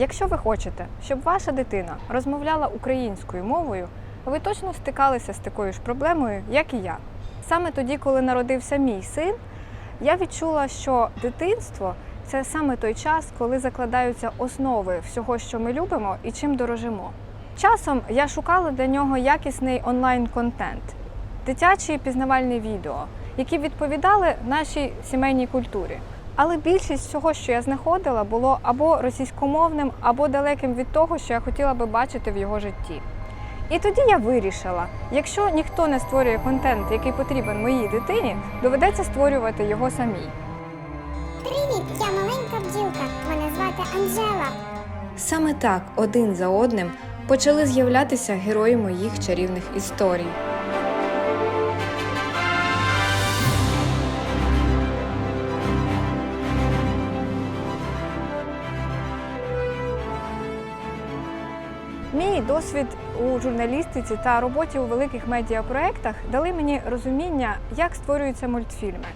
Якщо ви хочете, щоб ваша дитина розмовляла українською мовою, ви точно стикалися з такою ж проблемою, як і я. Саме тоді, коли народився мій син, я відчула, що дитинство це саме той час, коли закладаються основи всього, що ми любимо і чим дорожимо. Часом я шукала для нього якісний онлайн-контент, дитячі пізнавальні відео, які відповідали нашій сімейній культурі. Але більшість всього, що я знаходила, було або російськомовним, або далеким від того, що я хотіла би бачити в його житті. І тоді я вирішила, якщо ніхто не створює контент, який потрібен моїй дитині, доведеться створювати його самій. Привіт, я маленька бджілка. Мене звати Анжела. Саме так, один за одним, почали з'являтися герої моїх чарівних історій. Мій досвід у журналістиці та роботі у великих медіапроєктах дали мені розуміння, як створюються мультфільми.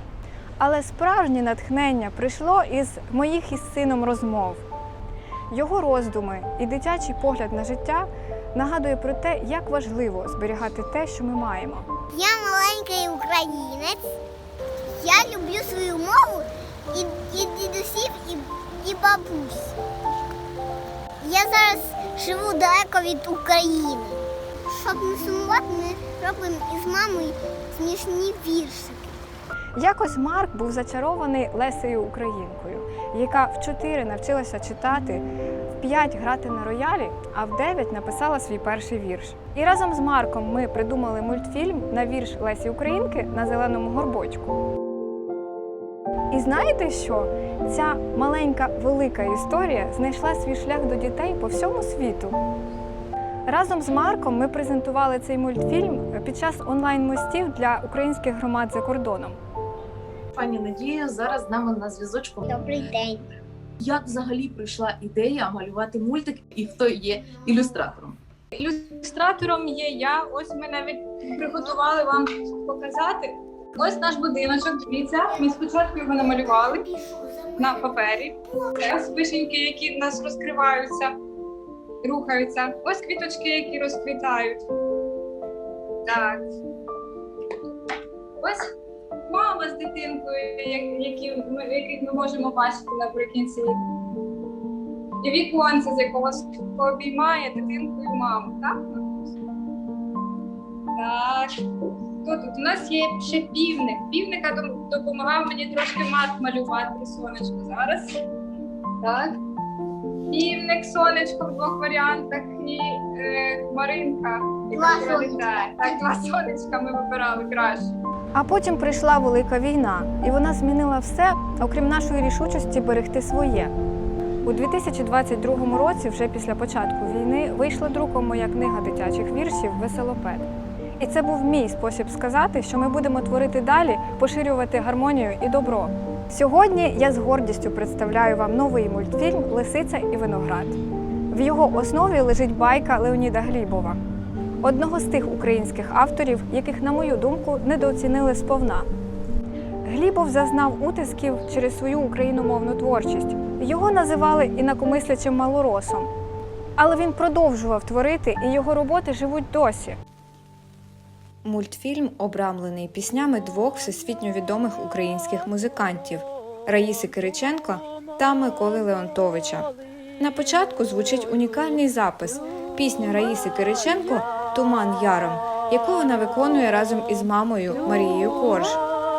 Але справжнє натхнення прийшло із моїх із сином розмов. Його роздуми і дитячий погляд на життя нагадує про те, як важливо зберігати те, що ми маємо. Я маленький українець. Я люблю свою мову і, і дідусів, і, і бабусь. Я зараз живу далеко від України. Щоб не сумувати, ми робимо із мамою смішні віршики. Якось Марк був зачарований Лесею Українкою, яка в 4 навчилася читати, в 5 грати на роялі, а в 9 написала свій перший вірш. І разом з Марком ми придумали мультфільм на вірш Лесі Українки на зеленому горбочку. Знаєте що? Ця маленька велика історія знайшла свій шлях до дітей по всьому світу. Разом з Марком ми презентували цей мультфільм під час онлайн-мостів для українських громад за кордоном. Пані Надія зараз з нами на зв'язочку. Добрий день. Як взагалі прийшла ідея малювати мультик і хто є ілюстратором? Ілюстратором є я. Ось ми навіть приготували вам показати. Ось наш будиночок. Дивіться, ми спочатку його намалювали на папері. Ось вишеньки, які в нас розкриваються, рухаються. Ось квіточки, які розквітають. Так. Ось мама з дитинкою, як- які яких ми можемо бачити наприкінці. І віконце, з якого обіймає дитинкою маму, так? Так. Хто тут? У нас є ще півник. Півника допомагав мені трошки мат малювати сонечко зараз. Так. Півник, сонечко в двох варіантах і е, хмаринка, яка Два пролітає. Так, два сонечка ми вибирали краще. А потім прийшла велика війна, і вона змінила все, окрім нашої рішучості берегти своє. У 2022 році, вже після початку війни, вийшла друком моя книга дитячих віршів Веселопед. І це був мій спосіб сказати, що ми будемо творити далі, поширювати гармонію і добро. Сьогодні я з гордістю представляю вам новий мультфільм Лисиця і виноград. В його основі лежить байка Леоніда Глібова, одного з тих українських авторів, яких, на мою думку, недооцінили сповна. Глібов зазнав утисків через свою україномовну творчість. Його називали інакомислячим малоросом. Але він продовжував творити, і його роботи живуть досі. Мультфільм обрамлений піснями двох всесвітньо відомих українських музикантів Раїси Кириченко та Миколи Леонтовича. На початку звучить унікальний запис пісня Раїси Кириченко Туман Яром, яку вона виконує разом із мамою Марією Корж.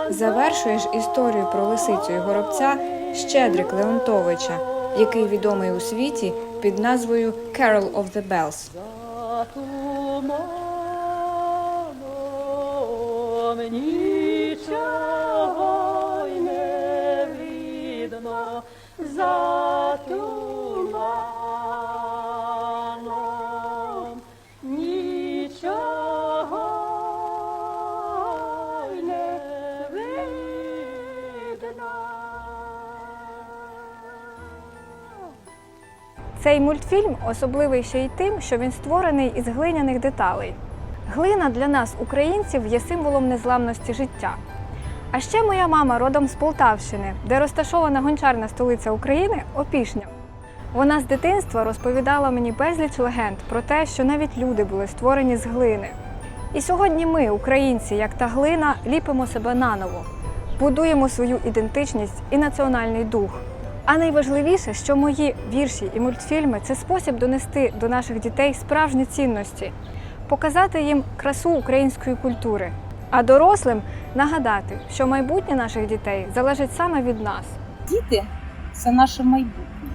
Завершує ж історію про лисицю і горобця Щедрик Леонтовича, який відомий у світі під назвою Carol of the Bells. Нічого й не видно, за туманом нічого й не видно. Цей мультфільм особливий ще й тим, що він створений із глиняних деталей. Глина для нас, українців, є символом незламності життя. А ще моя мама родом з Полтавщини, де розташована гончарна столиця України Опішня. Вона з дитинства розповідала мені безліч легенд про те, що навіть люди були створені з глини. І сьогодні ми, українці, як та глина, ліпимо себе наново, будуємо свою ідентичність і національний дух. А найважливіше, що мої вірші і мультфільми це спосіб донести до наших дітей справжні цінності, показати їм красу української культури, а дорослим нагадати, що майбутнє наших дітей залежить саме від нас. Діти це наше майбутнє.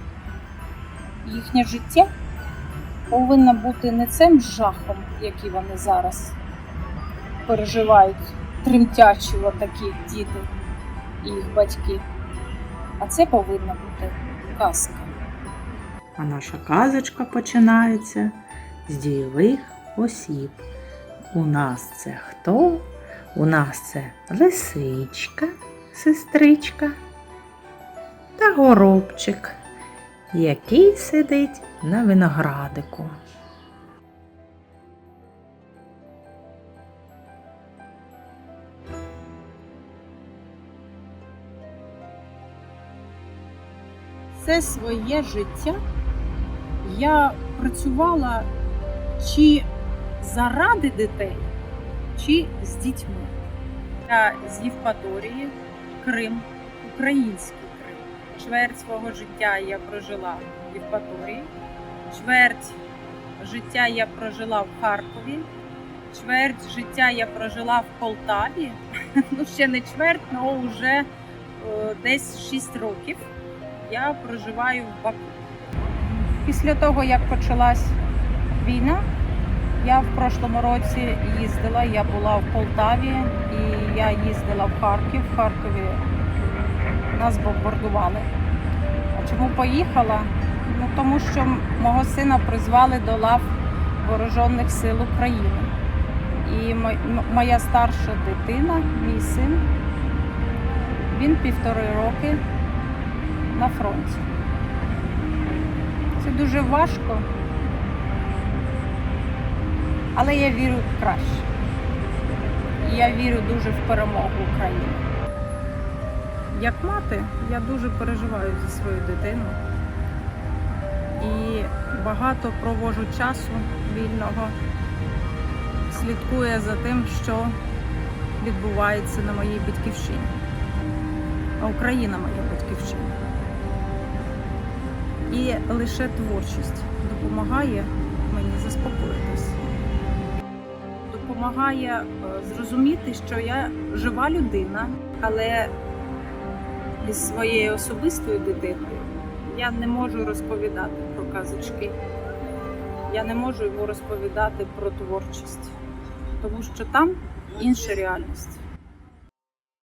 Їхнє життя повинно бути не цим жахом, який вони зараз переживають, тремтячі такі діти і їх батьки. А це повинна бути казка. А наша казочка починається з дійових осіб. У нас це хто? У нас це лисичка, сестричка та горобчик, який сидить на виноградику. Все своє життя я працювала чи заради дітей, чи з дітьми. Я з Євпаторії, Крим, український Крим. Чверть свого життя я прожила в Євпаторії, чверть життя я прожила в Харкові, чверть життя я прожила в Полтаві. Ну, ще не чверть, але вже е, десь 6 років я проживаю в Баку. Після того, як почалась війна, я в прошлому році їздила, я була в Полтаві і я їздила в Харків. В Харкові нас бомбардували. А чому поїхала? Ну тому що мого сина призвали до лав Вооружених сил України. І моя старша дитина, мій син, він півтори роки на фронті. Це дуже важко, але я вірю в краще. Я вірю дуже в перемогу України. Як мати, я дуже переживаю за свою дитину і багато провожу часу вільного, слідкує за тим, що відбувається на моїй батьківщині. А Україна моя батьківщина. І лише творчість допомагає мені заспокоїтись. Допомагає е, зрозуміти, що я жива людина, але із своєю особистою дитиною я не можу розповідати про казочки. Я не можу йому розповідати про творчість, тому що там інша реальність.